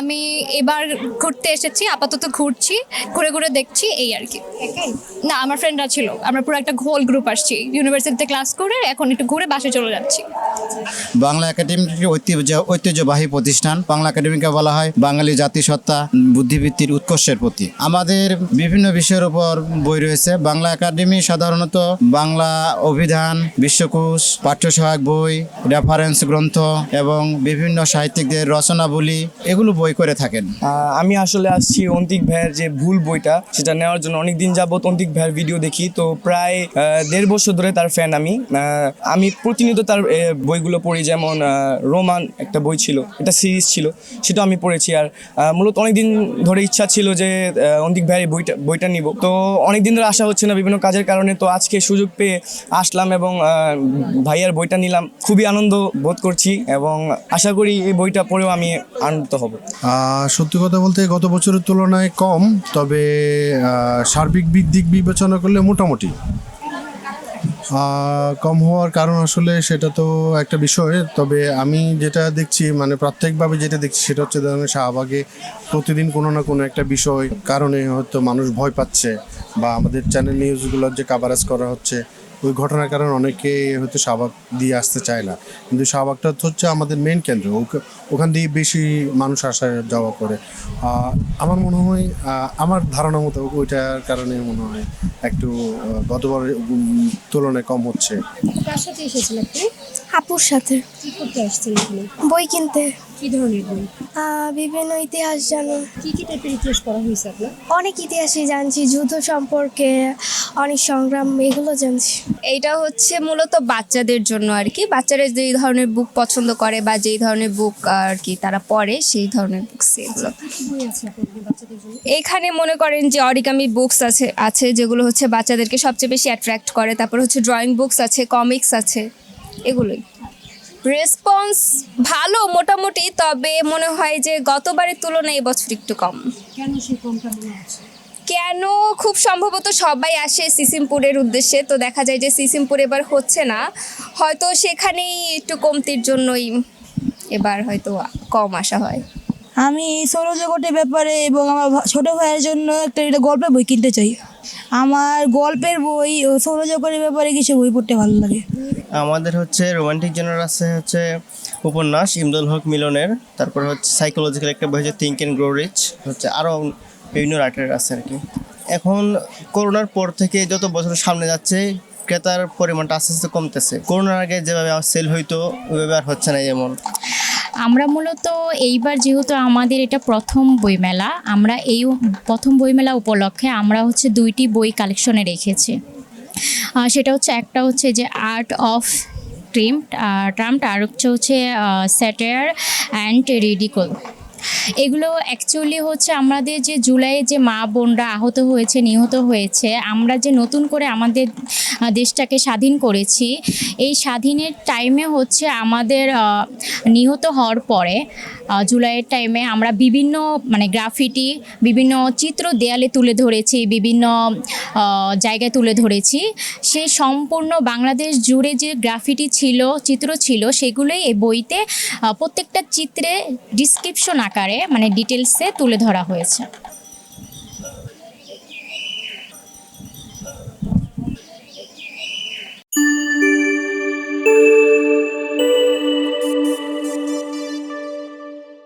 আমি এবার ঘুরতে এসেছি, আপাতত ঘুরছি, ঘুরে ঘুরে দেখছি, এই আর কি। না, আমার ফ্রেন্ডরা ছিল, আমরা পুরো একটা হোল গ্রুপ আসছি ইউনিভার্সিটিতে ক্লাস করে এখন একটু ঘুরে বাসে চলে যাচ্ছি। বাংলা একাডেমিটি ঐতিহ্য ঐতিহ্যবাহী প্রতিষ্ঠান। বাংলা একাডেমিকে বলা হয় বাঙালি জাতিসত্তা বুদ্ধিবৃত্তির উৎকর্ষের প্রতি আমাদের বিভিন্ন বিষয়ের উপর বই রয়েছে। বাংলা একাডেমি সাধারণত বাংলা অভিধান, বিশ্বকোষ পাঠ্য সহায়ক বই, রেফারেন্স গ্রন্থ এবং বিভিন্ন সাহিত্যিকদের রচনাবলী এগুলো বই করে থাকেন। আমি আসলে আসছি অন্তিক ভাইয়ের যে ভুল বইটা, সেটা নেওয়ার জন্য অনেক দিন যাবত অন্তিক ভাইয়ের ভিডিও দেখি। তো প্রায় দেড় বছর ধরে তার ফ্যান আমি। আমি প্রতিনিয়ত তার বইগুলো পড়ি, যেমন রোমান একটা বই ছিল এটা সিরিজ ছিল সেটা আমি পড়েছি। আর মূলত অনেক দিন ধরে ইচ্ছা ছিল যে অন্তিক ভাইয়ের বইটা বইটা নিব। তো অনেক দিন ধরে আসা হচ্ছে না বিভিন্ন কাজের কারণে, তো আজকে সুযোগ পেয়ে আসলাম এবং ভাইয়ার বইটা নিলাম। খুবই আনন্দ বোধ করছি এবং আশা করি এই বইটা পড়েও আমি আনন্দিত হব। সত্যি কথা বলতে গত বছরের তুলনায় কম, তবে সার্বিক দিক বিবেচনা করলে মোটামুটি। কম হওয়ার কারণ আসলে সেটা তো একটা বিষয়। তবে আমি যেটা দেখছি মানে প্রাত্যেকভাবে যেটা দেখছি, সেটা হচ্ছে ধরেন শাহবাগে প্রতিদিন কোনো না কোনো একটা বিষয় কারণে হয়তো মানুষ ভয় পাচ্ছে বা আমাদের চ্যানেল নিউজগুলোর যে কাভারেজ করা হচ্ছে ওই ঘটনার কারণে অনেকে হয়তো শাহবাগ দিয়ে আসতে চায় না। কিন্তু শাহবাগটা তো হচ্ছে আমাদের মেন কেন্দ্র। ওখান দিয়ে বেশি মানুষ আসা যাওয়া করে। আমার মনে হয় আমার ধারণা মতো ওইটার কারণে মনে হয় একটু গতবার তুলনায় কম হচ্ছে। কার সাথে এসেছেন আপনি? আপুর সাথে। কি করতে আসছেন বই কিনতে। কি ধরনের বই? বিভিন্ন ইতিহাস জানো। কি কি টাইপের ইতিহাস পড়া হয়েছে আপনার? অনেক ইতিহাসই জানছি যুদ্ধ সম্পর্কে অনেক সংগ্রাম এগুলো জানছি। এইটা হচ্ছে মূলত বাচ্চাদের জন্য আর কি। বাচ্চারা যেই ধরনের বুক পছন্দ করে বা যেই ধরনের বুক আর কি তারা পড়ে সেই ধরনের বুকস এগুলো। বাচ্চাদের জন্য? এখানে মনে করেন যে অরিগামি বুকস আছে আছে যেগুলো হচ্ছে বাচ্চাদেরকে সবচেয়ে বেশি অ্যাট্রাক্ট করে। তারপর হচ্ছে ড্রয়িং বুকস আছে কমিক্স আছে এগুলোই। রেসপন্স ভালো মোটামুটি তবে মনে হয় যে গতবারের তুলনায় এবছর একটু কম। কেন সেই কমটা মনে হচ্ছে? কেন? খুব সম্ভবত সবাই আসে সিসিমপুরের উদ্দেশ্যে তো দেখা যায় যে সিসিমপুর এবার হচ্ছে না। হয়তো সেখানেই একটু কমতির জন্যই এবার হয়তো কম আসা হয়। আমি সৌরজগতের ব্যাপারে এবং আমার ছোট ভাইয়ের জন্য একটা গল্পের বই কিনতে চাই। আমার গল্পের বই ও সৌরজগতের ব্যাপারে কিছু বই পড়তে ভালো লাগে। আমাদের হচ্ছে রোমান্টিক জেনার আছে হচ্ছে উপন্যাস ইমদুল হক মিলনের, তারপর হচ্ছে সাইকোলজিক্যাল একটা বই হচ্ছে থিঙ্ক অ্যান্ড গ্রো রিচ হচ্ছে আরও বিভিন্ন রাইটার আছে আর কি। এখন করোনার পর থেকে যত বছর সামনে যাচ্ছে, ক্রেতার পরিমাণটা আস্তে আস্তে কমতেছে। করোনার আগে যেভাবে সেল হইতো, ওইভাবে আর হচ্ছে না যেমন। আমরা মূলত এইবার যেহেতু আমাদের এটা প্রথম বইমেলা, আমরা এই প্রথম বইমেলা উপলক্ষে আমরা হচ্ছে দুইটি বই কালেকশনে রেখেছি। সেটা হচ্ছে একটা হচ্ছে যে আর্ট অফ ট্রিম ট্রাম্পটা আর হচ্ছে হচ্ছে স্যাটায়ার অ্যান্ড রিডিকল এগুলো অ্যাকচুয়ালি হচ্ছে আমাদের যে জুলাইয়ে যে মা বোনরা আহত হয়েছে, নিহত হয়েছে, আমরা যে নতুন করে আমাদের দেশটাকে স্বাধীন করেছি। এই স্বাধীনের টাইমে হচ্ছে আমাদের নিহত হওয়ার পরে জুলাইয়ের টাইমে আমরা বিভিন্ন মানে গ্রাফিটি বিভিন্ন চিত্র দেয়ালে তুলে ধরেছি, বিভিন্ন জায়গায় তুলে ধরেছি। সেই সম্পূর্ণ বাংলাদেশ জুড়ে যে গ্রাফিটি ছিল, চিত্র ছিল, সেগুলোই এই বইতে প্রত্যেকটা চিত্রে ডিসক্রিপশন আকারে মানে ডিটেলসে তুলে ধরা হয়েছে।